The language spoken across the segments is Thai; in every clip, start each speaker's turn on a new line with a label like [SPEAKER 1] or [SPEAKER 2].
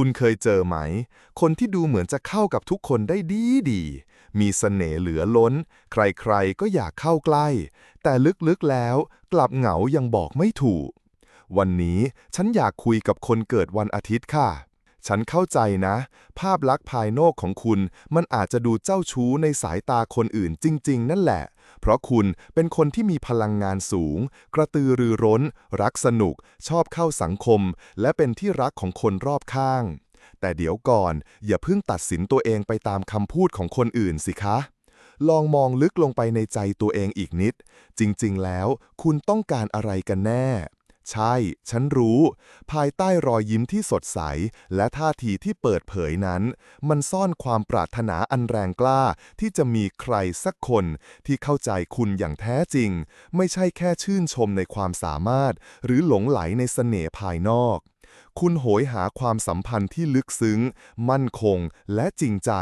[SPEAKER 1] คุณเคยเจอไหม คนที่ดูเหมือนจะเข้ากับทุกคนได้ดีดี มีเสน่ห์เหลือล้น ใครๆก็อยากเข้าใกล้ แต่ลึกๆแล้วกลับเหงายังบอกไม่ถูก วันนี้ฉันอยากคุยกับคนเกิดวันอาทิตย์ค่ะ ฉันเข้าใจนะ ภาพลักษณ์ภายนอกของคุณ มันอาจจะดูเจ้าชู้ในสายตาคนอื่นจริง ๆ นั่นแหละ เพราะคุณเป็นคนที่มีพลังงานสูง กระตือรือร้น รักสนุก ชอบเข้าสังคม และเป็นที่รักของคนรอบข้าง แต่เดี๋ยวก่อน อย่าเพิ่งตัดสินตัวเองไปตามคำพูดของคนอื่นสิคะ ลองมองลึกลงไปในใจตัวเองอีกนิด จริง ๆ แล้ว คุณต้องการอะไรกันแน่ ใช่ ฉันรู้ ภายใต้รอยยิ้มที่สดใส และท่าทีที่เปิดเผยนั้น มันซ่อนความปรารถนาอันแรงกล้า ที่จะมีใครสักคนที่เข้าใจคุณอย่างแท้จริง ไม่ใช่แค่ชื่นชมในความสามารถ หรือหลงไหลในเสน่ห์ภายนอก คุณโหยหาความสัมพันธ์ที่ลึกซึ้ง มั่นคง และจริงใจ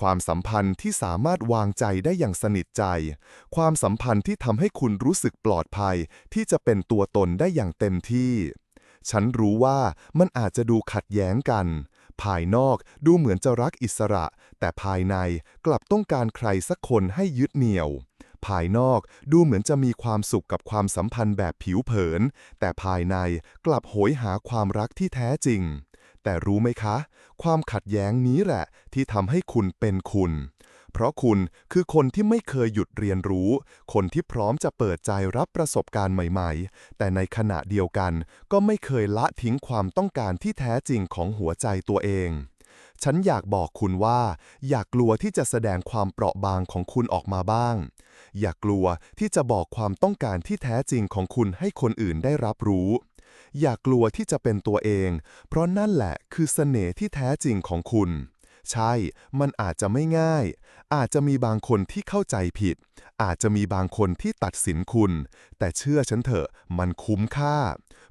[SPEAKER 1] ความสัมพันธ์ที่สามารถวางใจได้อย่างสนิทใจ ความสัมพันธ์ที่ทำให้คุณรู้สึกปลอดภัย ที่จะเป็นตัวตนได้อย่างเต็มที่ ฉันรู้ว่ามันอาจจะดูขัดแย้งกัน ภายนอกดูเหมือนจะรักอิสระ แต่ภายในกลับต้องการใครสักคนให้ยึดเหนี่ยว ภายนอกดูเหมือนจะมีความสุขกับความสัมพันธ์แบบผิวเผิน แต่ภายในกลับโหยหาความรักที่แท้จริง แต่รู้ไหมคะ ความขัดแย้งนี้แหละที่ทำให้คุณเป็นคุณ เพราะคุณคือคนที่ไม่เคยหยุดเรียนรู้ คนที่พร้อมจะเปิดใจรับประสบการณ์ใหม่ ๆ แต่ในขณะเดียวกันก็ไม่เคยละทิ้งความต้องการที่แท้จริงของหัวใจตัวเอง ฉันอยากบอกคุณว่า อย่ากกลัวที่จะแสดงความเปราะบางของคุณออกมาบ้าง อย่ากลัวที่จะบอกความต้องการที่แท้จริงของคุณให้คนอื่นได้รับรู้ อย่ากลัวที่จะเป็นตัวเอง เพราะนั่นแหละคือเสน่ห์ที่แท้จริงของคุณ ใช่ มันอาจจะไม่ง่าย อาจจะมีบางคนที่เข้าใจผิด อาจจะมีบางคนที่ตัดสินคุณ แต่เชื่อฉันเถอะ มันคุ้มค่า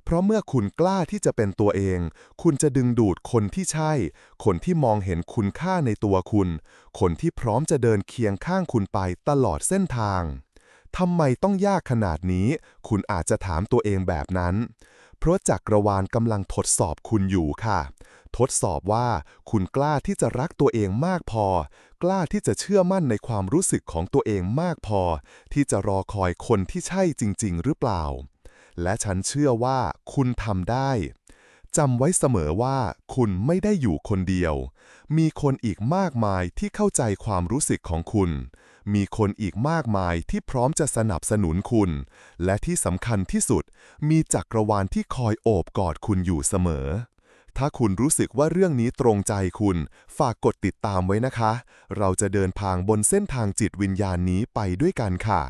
[SPEAKER 1] เพราะเมื่อคุณกล้าที่จะเป็นตัวเอง คุณจะดึงดูดคนที่ใช่ คนที่มองเห็นคุณค่าในตัวคุณ คนที่พร้อมจะเดินเคียงข้างคุณไปตลอดเส้นทางทำไมต้องยากขนาดนี้ คุณอาจจะถามตัวเองแบบนั้น เพราะจักรวาลกำลังทดสอบคุณอยู่ค่ะ ทดสอบว่าคุณกล้าที่จะรักตัวเองมากพอ กล้าที่จะเชื่อมั่นในความรู้สึกของตัวเองมากพอ ที่จะรอคอยคนที่ใช่จริง ๆ หรือเปล่า และฉันเชื่อว่าคุณทำได้จำไว้เสมอว่าคุณไม่ได้อยู่คนเดียว มีคนอีกมากมายที่เข้าใจความรู้สึกของคุณ มีคนอีกมากมายที่พร้อมจะสนับสนุนคุณ และที่สำคัญที่สุด มีจักรวาลที่คอยโอบกอดคุณอยู่เสมอ ถ้าคุณรู้สึกว่าเรื่องนี้ตรงใจคุณ ฝากกดติดตามไว้นะคะ เราจะเดินทางบนเส้นทางจิตวิญญาณนี้ไปด้วยกันค่ะ